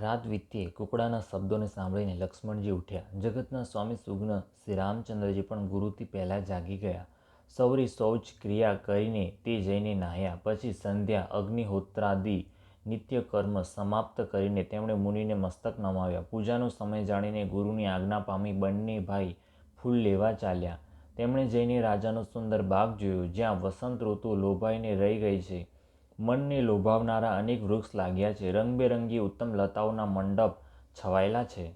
રાત વીતીએ કુકડાના શબ્દોને સાંભળીને લક્ષ્મણજી ઉઠ્યા. જગતના સ્વામી સુગ્ન શ્રી રામચંદ્રજી પણ ગુરુથી પહેલાં જાગી ગયા. સૌરી શૌચ ક્રિયા કરીને તે જઈને નાહ્યા. પછી સંધ્યા, અગ્નિહોત્રાદિ નિત્ય કર્મ સમાપ્ત કરીને તેમણે મુનિને મસ્તક નમાવ્યા. પૂજાનો સમય જાણીને ગુરુની આજ્ઞા પામી બંને ભાઈ ફૂલ લેવા ચાલ્યા. તેમણે જઈને રાજાનો સુંદર બાગ જોયો, જ્યાં વસંત ઋતુ લોભાઈને રહી ગઈ છે. મનને લોભાવનારા અનેક વૃક્ષ લાગ્યા છે. રંગબેરંગી ઉત્તમ લતાઓના મંડપ છવાયેલા છે.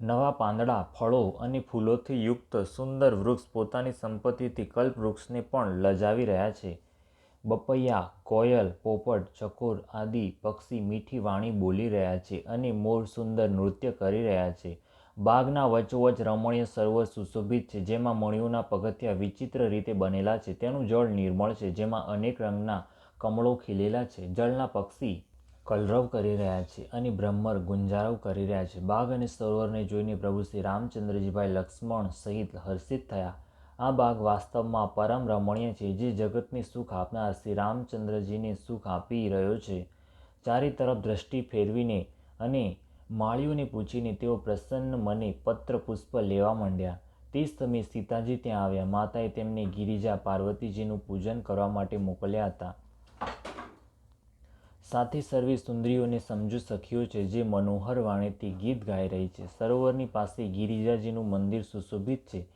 નવા પાંદડા, ફળો અને ફૂલોથી યુક્ત સુંદર વૃક્ષ પોતાની સંપત્તિથી કલ્પ વૃક્ષને પણ લજાવી રહ્યા છે. બપૈયા, કોયલ, પોપટ, ચકોર આદિ પક્ષી મીઠી વાણી બોલી રહ્યા છે અને મોર સુંદર નૃત્ય કરી રહ્યા છે. બાગના વચ્ચોવચ રમણીય સરોવર સુશોભિત છે, જેમાં મણિઓના પગથિયા વિચિત્ર રીતે બનેલા છે. તેનું જળ નિર્મળ છે, જેમાં અનેક રંગના કમળો ખીલેલા છે. જળના પક્ષી કલરવ કરી રહ્યા છે અને બ્રહ્મર ગુંજારવ કરી રહ્યા છે. બાગ અને સરોવરને જોઈને પ્રભુ શ્રી રામચંદ્રજીભાઈ લક્ષ્મણ સહિત હર્ષિત થયા. આ બાગ વાસ્તવમાં પરમ રમણીય છે, જે જગતને સુખ આપનાર શ્રી રામચંદ્રજીને સુખ આપી રહ્યો છે. ચારે તરફ દ્રષ્ટિ ફેરવીને અને માળીઓને પૂછીને તેઓ પ્રસન્ન મને પત્ર પુષ્પ લેવા માંડ્યા. તે સમયે સીતાજી ત્યાં આવ્યા. માતાએ તેમને ગિરિજા પાર્વતીજીનું પૂજન કરવા માટે મોકલ્યા હતા. સાથે સર્વે સુંદરીઓને સમજુ સખીઓ છે, જે મનોહર વાણીથી ગીત ગાઈ રહી છે. સરોવરની પાસે ગિરિજાજીનું મંદિર સુશોભિત છે,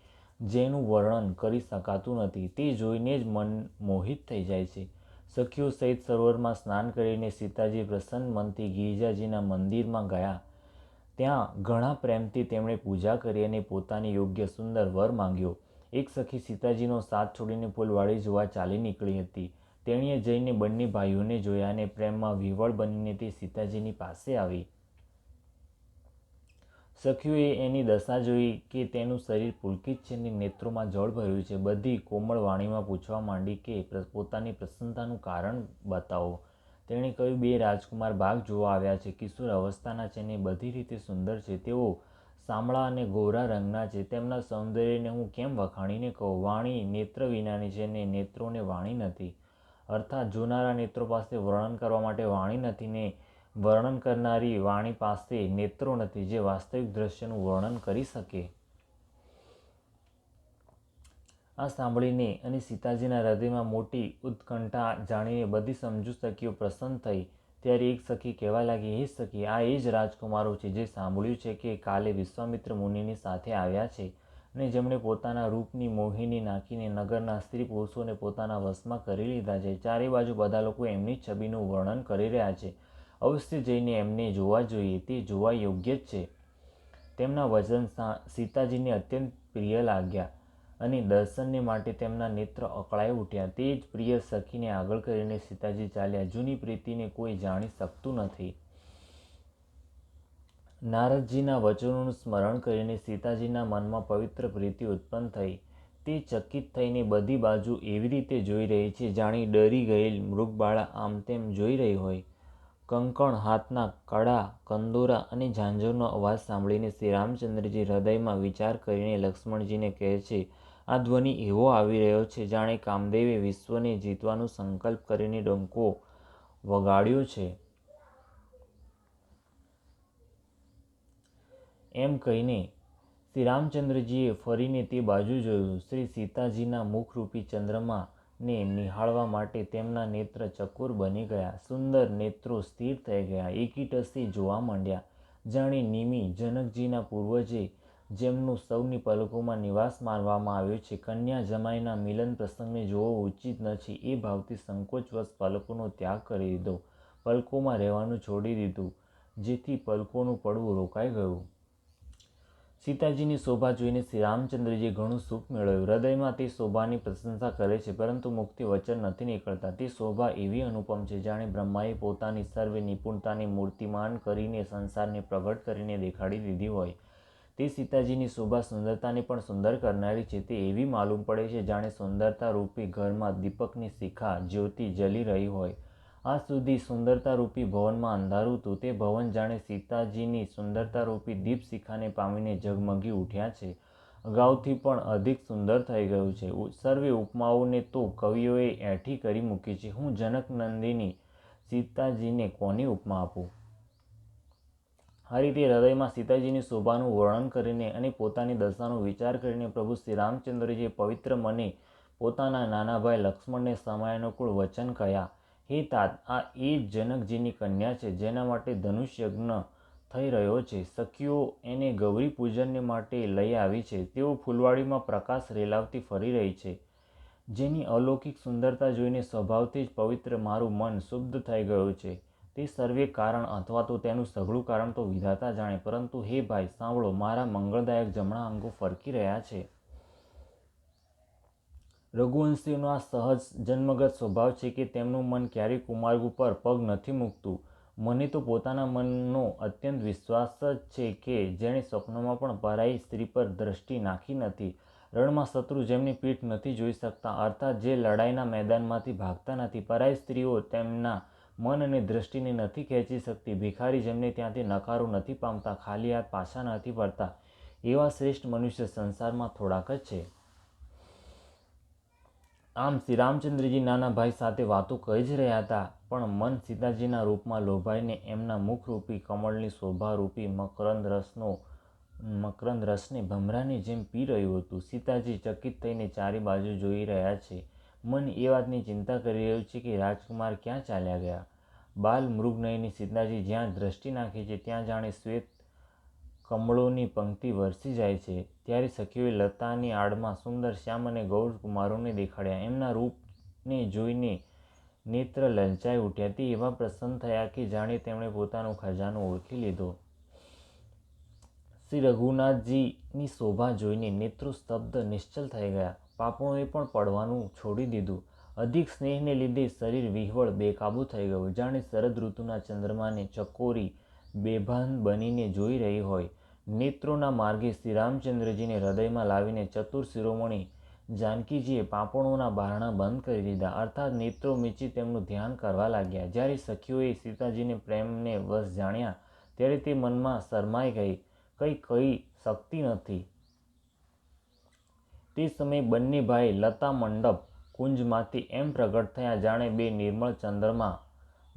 જેનું વર્ણન કરી શકાતું નથી. તે જોઈને જ મન મોહિત થઈ જાય છે. સખીઓ સહિત સરોવરમાં સ્નાન કરીને સીતાજી પ્રસન્ન મનથી ગિરિજાજીના મંદિરમાં ગયા. ત્યાં ઘણા પ્રેમથી તેમણે પૂજા કરી અને પોતાની યોગ્ય સુંદર વર માંગ્યો. એક સખી સીતાજીનો સાથ છોડીને ફૂલવાળી જોવા ચાલી નીકળી હતી. તેણીએ જઈને બંને ભાઈઓને જોયા અને પ્રેમમાં વિવળ બનીને તે સીતાજીની પાસે આવી. સખીઓએ એની દશા જોઈ કે તેનું શરીર પુલકિત છે અને નેત્રોમાં જળ ભર્યું છે. બધી કોમળ વાણીમાં પૂછવા માંડી કે પોતાની પ્રસન્નતાનું કારણ બતાવો. તેણે કહ્યું, બે રાજકુમાર બાગ જોવા આવ્યા છે. કિશોર અવસ્થાના છે અને બધી રીતે સુંદર છે. તેઓ સામળા અને ગોરા રંગના છે. તેમના સૌંદર્યને હું કેમ વખાણીને કહું? વાણી નેત્ર વિનાની છે અને નેત્રોને વાણી નથી. અર્થાત જોનારા નેત્રો પાસે વર્ણન કરવા માટે વાણી નથી ને વર્ણન કરનારી વાણી પાસે નેત્રો નથી જે વાસ્તવિક દ્રશ્યનું વર્ણન કરી શકે. આ સાંભળીને અને સીતાજીના હૃદયમાં મોટી ઉત્કંઠા જાણીને બધી સમજુ સખીઓ પ્રસન્ન થઈ. ત્યારે એક સખી કહેવા લાગી, હે સખી, આ એ જ રાજકુમારો છે જે સાંભળ્યું છે કે કાલે વિશ્વામિત્ર મુનિની સાથે આવ્યા છે અને જેમણે પોતાના રૂપની મોહિની નાખીને નગરના સ્ત્રી પુરુષોને પોતાના વશમાં કરી લીધા છે. ચારે બાજુ બધા લોકો એમની છબીનું વર્ણન કરી રહ્યા છે. અવશ્ય જઈને એમને જોવા જોઈએ, તે જોવા યોગ્ય જ છે. તેમના વચન સીતાજીને અત્યંત પ્રિય લાગ્યા અને દર્શનને માટે તેમના નેત્ર અકળાઈ ઉઠ્યા. તે જ પ્રિય સખીને આગળ કરીને સીતાજી ચાલ્યા. જૂની પ્રીતિને કોઈ જાણી શકતું નથી. નારદજીના વચનોનું સ્મરણ કરીને સીતાજીના મનમાં પવિત્ર પ્રીતિ ઉત્પન્ન થઈ. તે ચકિત થઈને બધી બાજુ એવી રીતે જોઈ રહી છે. જાણી ડરી ગયેલ મૃગબાળા આમ તેમ જોઈ રહી હોય. કંકણ હાથના કડા કંદોરા અને ઝાંઝરનો અવાજ સાંભળીને શ્રી રામચંદ્રજી હૃદયમાં વિચાર કરીને લક્ષ્મણજીને કહે છે, આ ધ્વનિ એવો આવી રહ્યો છે, જાણે કામદેવે વિશ્વને જીતવાનો સંકલ્પ કરીને ડંકો વગાડ્યો છે. એમ કહીને શ્રી રામચંદ્રજીએ ફરીને તે બાજુ જોયું. શ્રી સીતાજીના મુખરૂપી ચંદ્રમા ને નિહાળવા માટે તેમના નેત્ર ચકુર બની ગયા. સુંદર નેત્રો સ્થિર થઈ ગયા. એકીટસથી જોવા માંડ્યા. જાણે નિમી જનકજીના પૂર્વજે જેમનું સૌની પલકોમાં નિવાસ માનવામાં આવ્યો છે. કન્યા જમાઈના મિલન પ્રસંગને જોવો ઉચિત નથી. એ ભાવથી સંકોચવશ પલકોનો ત્યાગ કરી દીધો. પલકોમાં રહેવાનું છોડી દીધું, જેથી પલકોનું પડવું રોકાઈ ગયું. સીતાજીની શોભા જોઈને શ્રી રામચંદ્રજીએ ઘણું સુખ મેળવ્યું. હૃદયમાં તે શોભાની પ્રશંસા કરે છે, પરંતુ મુક્તિ વચન નથી નીકળતા. તે શોભા એવી અનુપમ છે, જાણે બ્રહ્માએ પોતાની સર્વે નિપુણતાને મૂર્તિમાન કરીને સંસારને પ્રગટ કરીને દેખાડી દીધી હોય. તે સીતાજીની શોભા સુંદરતાને પણ સુંદર કરનારી છે. તે એવી માલુમ પડે છે, જાણે સુંદરતા રૂપી ઘરમાં દીપકની શિખા જ્યોતિ જલી રહી હોય. આજ સુધી સુંદરતા રૂપી ભવનમાં અંધારું હતું. તે ભવન જાણે સીતાજીની સુંદરતા રૂપી દીપશિખાને પામીને ઝગમગી ઉઠ્યા છે. અગાઉથી પણ અધિક સુંદર થઈ ગયું છે. સર્વે ઉપમાઓને તો કવિઓએ એઠી કરી મૂકી છે. હું જનક નંદિની, સીતાજીને કોની ઉપમા આપું? આ રીતે હૃદયમાં સીતાજીની શોભાનું વર્ણન કરીને અને પોતાની દશાનો વિચાર કરીને પ્રભુ શ્રી રામચંદ્રજીએ પવિત્ર મને પોતાના નાના ભાઈ લક્ષ્મણને સમયાનુકૂળ વચન કહ્યા. હે તાત, આ એ જનકજીની કન્યા છે, જેના માટે ધનુષ યજ્ઞ થઈ રહ્યો છે. સખીઓ એને ગૌરી પૂજનને માટે લઈ આવી છે. તેઓ ફૂલવાડીમાં પ્રકાશ રેલાવતી ફરી રહી છે. જેની અલૌકિક સુંદરતા જોઈને સ્વભાવથી જ પવિત્ર મારું મન શુદ્ધ થઈ ગયું છે. તે સર્વે કારણ અથવા તો તેનું સઘળું કારણ તો વિધાતા જાણે. પરંતુ હે ભાઈ, સાંભળો, મારા મંગળદાયક જમણા અંગો ફરકી રહ્યા છે. રઘુવંશીઓનો આ સહજ જન્મગત સ્વભાવ છે કે તેમનું મન ક્યારેય કુમાર્ગ ઉપર પગ નથી મૂકતું. મને તો પોતાના મનનો અત્યંત વિશ્વાસ જ છે કે જેણે સ્વપ્નમાં પણ પરાઈ સ્ત્રી પર દ્રષ્ટિ નાખી નથી. રણમાં શત્રુ જેમની પીઠ નથી જોઈ શકતા, અર્થાત જે લડાઈના મેદાનમાંથી ભાગતા નથી. પરાઈ સ્ત્રીઓ તેમના મન અને દ્રષ્ટિને નથી ખેંચી શકતી. ભિખારી જેમને ત્યાંથી નકારો નથી પામતા, ખાલી હાથ પાછા નથી પડતા એવા શ્રેષ્ઠ મનુષ્ય સંસારમાં થોડાક જ છે. આમ શ્રી રામચંદ્રજી નાના ભાઈ સાથે વાતો કહી જ રહ્યા હતા, પણ મન સીતાજીના રૂપમાં લોભાઈને એમના મુખરૂપી કમળની શોભારૂપી મકરંદ રસનો, મકરંદ રસને ભમરાની જેમ પી રહ્યું હતું. સીતાજી ચકિત થઈને ચારે બાજુ જોઈ રહ્યા છે. મન એ વાતની ચિંતા કરી રહ્યું છે કે રાજકુમાર ક્યાં ચાલ્યા ગયા? બાલ મૃગનયની સીતાજી જ્યાં દ્રષ્ટિ નાખે છે, ત્યાં જાણે શ્વેત કમળોની પંક્તિ વરસી જાય છે. ત્યારે સખીઓએ લતાની આડમાં સુંદર શ્યામ અને ગૌર કુમારોને દેખાડ્યા. એમના રૂપને જોઈને નેત્ર લલચાઈ ઉઠ્યા. તે એવા પ્રસન્ન થયા કે જાણે તેમણે પોતાનો ખજાનો ઓળખી લીધો. શ્રી રઘુનાથજીની શોભા જોઈને નેત્રો સ્તબ્ધ, નિશ્ચલ થઈ ગયા. પાપણોએ પણ પડવાનું છોડી દીધું. અધિક સ્નેહને લીધે શરીર વિહવળ, બેકાબૂ થઈ ગયું. જાણે શરદ ઋતુના ચંદ્રમાને ચકોરી, બેભાન બનીને જોઈ રહી હોય. નેત્રોના માર્ગે શ્રી રામચંદ્રજીને હૃદયમાં લાવીને ચતુર શિરોમણી જાનકીજીએ પાપણોના બારણા બંધ કરી દીધા. અર્થાત નેત્રો મીચી તેમનું ધ્યાન કરવા લાગ્યા. જ્યારે સખીઓએ સીતાજીને પ્રેમને વશ જાણ્યા, ત્યારે તે મનમાં શરમાઈ ગઈ. કંઈ કહી શકતી નથી. તે સમયે બંને ભાઈ લતા મંડપ કુંજમાંથી એમ પ્રગટ થયા, જાણે બે નિર્મળ ચંદ્રમાં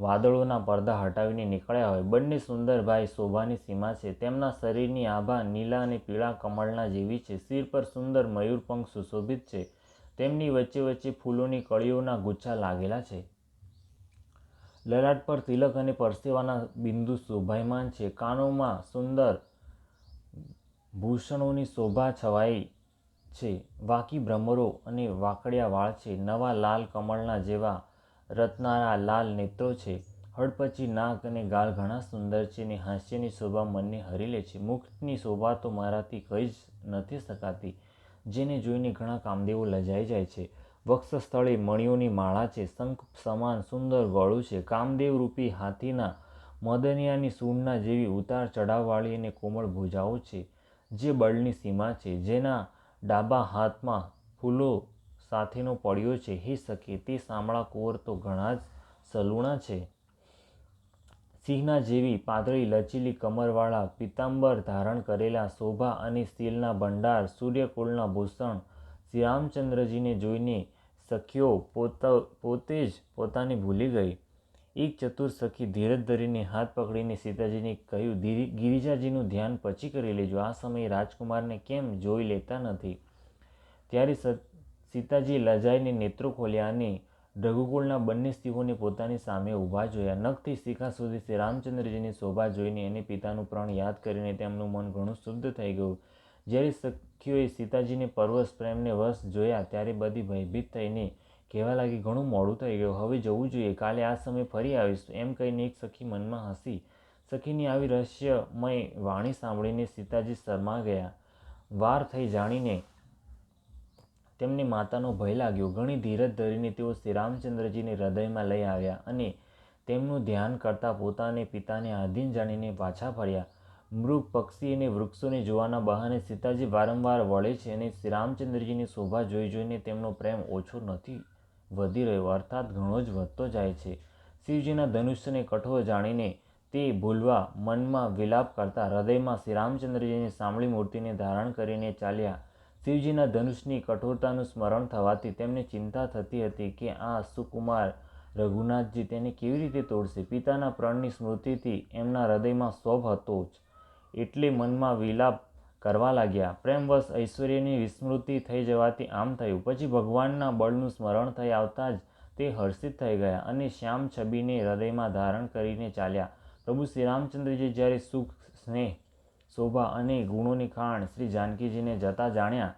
વાદળોના પડદા હટાવીને નીકળ્યા હોય. બંને સુંદર ભાઈ શોભાની સીમા છે. તેમના શરીરની આભા નીલા અને પીળા કમળના જેવી છે. શિર પર સુંદર મયુરપંખ સુશોભિત છે. તેમની વચ્ચે વચ્ચે ફૂલોની કળીઓના ગુચ્છા લાગેલા છે. લલાટ પર તિલક અને પરસેવાના બિંદુ શોભાયમાન છે. કાનોમાં સુંદર ભૂષણોની શોભા છવાઈ છે. વાકી ભ્રમરો અને વાકડિયા વાળ છે. નવા લાલ કમળના જેવા રત્નારા લાલ નેત્રો છે. હળપચી નાક અને ગાલ ઘણા સુંદર છે અને હાસ્યની શોભા મનને હરી લે છે. મુખની શોભા તો મારાથી કહી જ નથી શકાતી, જેને જોઈને ઘણા કામદેવો લજાઈ જાય છે. વક્ષ સ્થળે મણિઓની માળા છે. શંખ સમાન સુંદર ગળું છે. કામદેવ રૂપી હાથીના મદનિયાની સૂંઢના જેવી ઉતાર ચઢાવવાળી અને કોમળ ભુજાઓ છે, જે બળની સીમા છે. જેના ડાબા હાથમાં ફૂલો સાથેનો પડ્યો છે. હે સખી તે સાંભળા કોર તો ઘણા જ સલુણા છે. સિંહના જેવી પાતળી, લચીલી કમરવાળા પિતાંબર ધારણ કરેલા શોભા અને સ્ટીલના ભંડાર, સૂર્યકુળના ભૂષણ શ્રી રામચંદ્રજીને જોઈને સખીઓ પોત, પોતે જ પોતાને ભૂલી ગઈ. એક ચતુર સખી ધીરજ ધરીને હાથ પકડીને સીતાજીને કહ્યું ગિરિજાજીનું ધ્યાન પછી કરી લેજો. આ સમયે રાજકુમારને કેમ જોઈ લેતા નથી? ત્યારે સીતાજી લજાઈને નેત્રો ખોલ્યા અને રઘુકુળના બંને સ્ત્રીઓને પોતાની સામે ઊભા જોયા. નખથી શિખા સુધી શ્રી રામચંદ્રજીની શોભા જોઈને એને પિતાનું પ્રાણ યાદ કરીને તેમનું મન ઘણું શુદ્ધ થઈ ગયું. જ્યારે સખીઓએ સીતાજીને પરવશ પ્રેમને વશ જોયા ત્યારે બધી ભયભીત થઈને કહેવા લાગી, ઘણું મોડું થઈ ગયું. હવે જવું જોઈએ. કાલે આ સમય ફરી આવીશું. એમ કહીને એક સખી મનમાં હસી. સખીની આવી રહસ્યમય વાણી સાંભળીને સીતાજી શરમા ગયા. વાર થઈ જાણીને તેમને માતાનો ભય લાગ્યો. ઘણી ધીરજ ધરીને તેઓ શ્રી રામચંદ્રજીને હૃદયમાં લઈ આવ્યા અને તેમનું ધ્યાન કરતાં પોતાને પિતાને આધીન જાણીને પાછા ફર્યા. મૃગ, પક્ષી અને વૃક્ષોને જોવાના બહાને સીતાજી વારંવાર વળે છે અને શ્રી રામચંદ્રજીની શોભા જોઈ જોઈને તેમનો પ્રેમ ઓછો નથી વધી રહ્યો, અર્થાત ઘણો જ વધતો જાય છે. શિવજીના ધનુષ્યને કઠોર જાણીને તે ભૂલવા મનમાં વિલાપ કરતા હૃદયમાં શ્રી રામચંદ્રજીની સાંભળી મૂર્તિને ધારણ કરીને ચાલ્યા. શિવજીના ધનુષની કઠોરતાનું સ્મરણ થવાથી તેમને ચિંતા થતી હતી કે આ સુકુમાર રઘુનાથજી તેને કેવી રીતે તોડશે? પિતાના પ્રાણની સ્મૃતિથી એમના હૃદયમાં શોભ હતો જ. એટલે મનમાં વિલાપ કરવા લાગ્યા. પ્રેમવશ ઐશ્વર્યની વિસ્મૃતિ થઈ જવાથી આમ થયું. પછી ભગવાનના બળનું સ્મરણ થઈ આવતા જ તે હર્ષિત થઈ ગયા અને શ્યામ છબીને હૃદયમાં ધારણ કરીને ચાલ્યા. પ્રભુ શ્રી રામચંદ્રજી જ્યારે સુખ, સ્નેહ શોભા અને ગુણોની ખાણ શ્રી જાનકીજીને જતા જાણ્યા.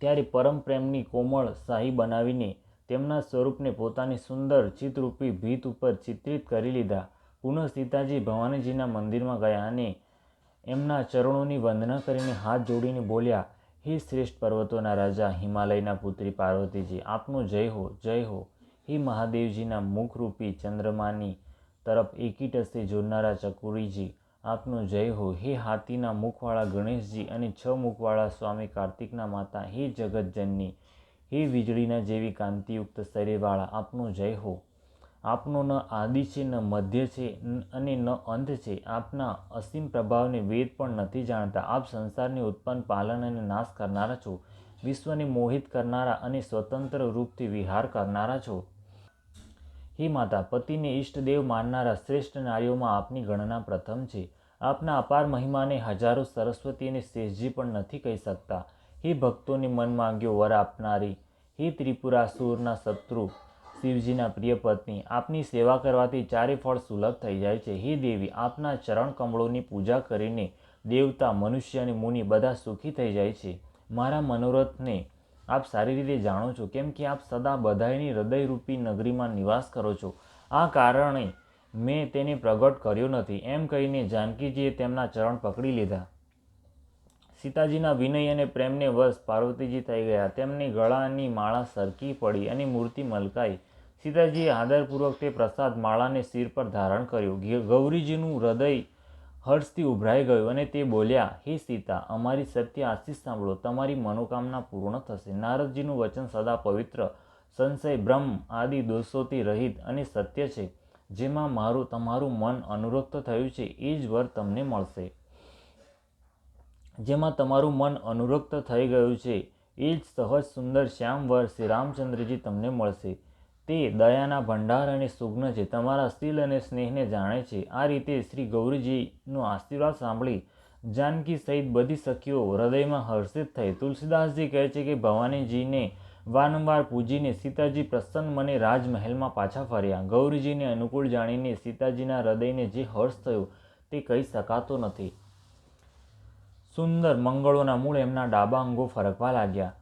ત્યારે પરમ પ્રેમની કોમળ શાહી બનાવીને તેમના સ્વરૂપને પોતાની સુંદર ચિત્તરૂપી ભીત ઉપર ચિત્રિત કરી લીધા. પુનઃ સીતાજી ભવાનીજીના મંદિરમાં ગયા અને એમના ચરણોની વંદના કરીને હાથ જોડીને બોલ્યા, હે શ્રેષ્ઠ પર્વતોના રાજા, હિમાલયના પુત્રી પાર્વતીજી, આપનો જય હો જય હો. હે મહાદેવજીના મુખરૂપી ચંદ્રમાની તરફ એકી ટસે જોડનારા ચકુરીજી આપનો જય હો. હે હાથીના મુખવાળા ગણેશજી અને છ મુખવાળા સ્વામી કાર્તિકના માતા. હે જગતજનની, હે વીજળીના જેવી કાંતિયુક્ત શરીરવાળા, આપનો જય હો. આપનો ન આદિ છે, ન મધ્ય છે અને ન અંત છે. આપના અસીમ પ્રભાવને વેદ પણ નથી જાણતા. આપ સંસારની ઉત્પન્ન, પાલન અને નાશ કરનારા છો. વિશ્વને મોહિત કરનારા અને સ્વતંત્ર રૂપથી વિહાર કરનારા છો. હે માતા, પતિને ઈષ્ટદેવ માનનારા શ્રેષ્ઠ નારીઓમાં આપની ગણના પ્રથમ છે. આપના અપાર મહિમાને હજારો સરસ્વતી અને શેષજી પણ નથી કહી શકતા. હે ભક્તોને મન માંગ્યો વર આપનારી. હે ત્રિપુરાસુરના શત્રુ. શિવજીના પ્રિય પત્ની, આપની સેવા કરવાથી ચારે ફળ સુલભ થઈ જાય છે. હે દેવી, આપના ચરણ કમળોની પૂજા કરીને દેવતા, મનુષ્ય અને મુનિ બધા સુખી થઈ જાય છે. મારા મનોરથને આપ સારી રીતે જાણો છો કેમ કે આપ સદા બધાયની હૃદયરૂપી નગરીમાં નિવાસ કરો છો. આ કારણે મેં તેને પ્રગટ કર્યો નથી. એમ કહીને જાનકીજીએ તેમના ચરણ પકડી લીધા. સીતાજીના વિનય અને પ્રેમને વશ પાર્વતીજી થઈ ગયા. તેમની ગળાની માળા સરકી પડી અને મૂર્તિ મલકાઈ. સીતાજીએ આદરપૂર્વક તે પ્રસાદ માળાને શિર પર ધારણ કર્યું. ગૌરીજીનું હૃદય હર્ષથી ઉભરાઈ ગયું અને તે બોલ્યા, હે સીતા, અમારી સત્ય આશીષ સાંભળો. તમારી મનોકામના પૂર્ણ થશે. નારદજીનું વચન સદા પવિત્ર, સંશય, બ્રહ્મ આદિ દોષોથી રહિત અને સત્ય છે. જેમાં મારું, તમારું મન અનુરક્ત થયું છે, એ જ વર તમને મળશે. જેમાં તમારું મન અનુરક્ત થઈ ગયું છે, એ જ સહજ સુંદર શ્યામ વર શ્રી રામચંદ્રજી તમને મળશે. તે દયાના ભંડાર અને સુગ્ન છે. તમારા શીલ અને સ્નેહને જાણે છે. આ રીતે શ્રી ગૌરીજીનો આશીર્વાદ સાંભળી જાનકી સહિત બધી સખીઓ હૃદયમાં હર્ષિત થઈ. તુલસીદાસજી કહે છે કે, ભવાનીજીને વારંવાર પૂજીને સીતાજી પ્રસન્ન મને રાજમહેલમાં પાછા ફર્યા. ગૌરીજીને અનુકૂળ જાણીને સીતાજીના હૃદયને જે હર્ષ થયો તે કહી શકાતો નથી. સુંદર મંગળોના મૂળ એમના ડાબા અંગો ફરકવા લાગ્યા.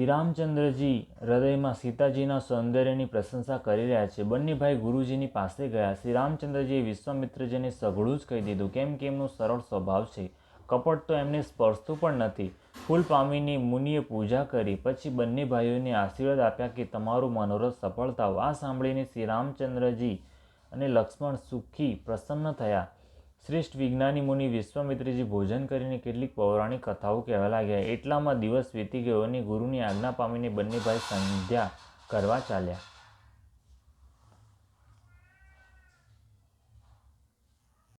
શ્રી રામચંદ્રજી હૃદયમાં સીતાજીના સૌંદર્યની પ્રશંસા કરી રહ્યા છે. બંને ભાઈ ગુરુજીની પાસે ગયા. શ્રી રામચંદ્રજીએ વિશ્વામિત્રજીને સઘળું જ કહી દીધું. કેમ કે એમનો સરળ સ્વભાવ છે. કપટ તો એમને સ્પર્શતું પણ નથી. ફૂલ પામીની મુનિએ પૂજા કરી. પછી બંને ભાઈઓને આશીર્વાદ આપ્યા કે તમારું મનોરથ સફળ થાવ આ સાંભળીને શ્રી રામચંદ્રજી અને લક્ષ્મણ સુખી પ્રસન્ન થયા. શ્રેષ્ઠ વિજ્ઞાની મુનિ વિશ્વામિત્રજી ભોજન કરીને કેટલીક પૌરાણિક કથાઓ કહેવા લાગ્યા. એટલામાં દિવસ વીતી ગયો અને ગુરુની આજ્ઞા પામીને બંને ભાઈ સંધ્યા કરવા ચાલ્યા.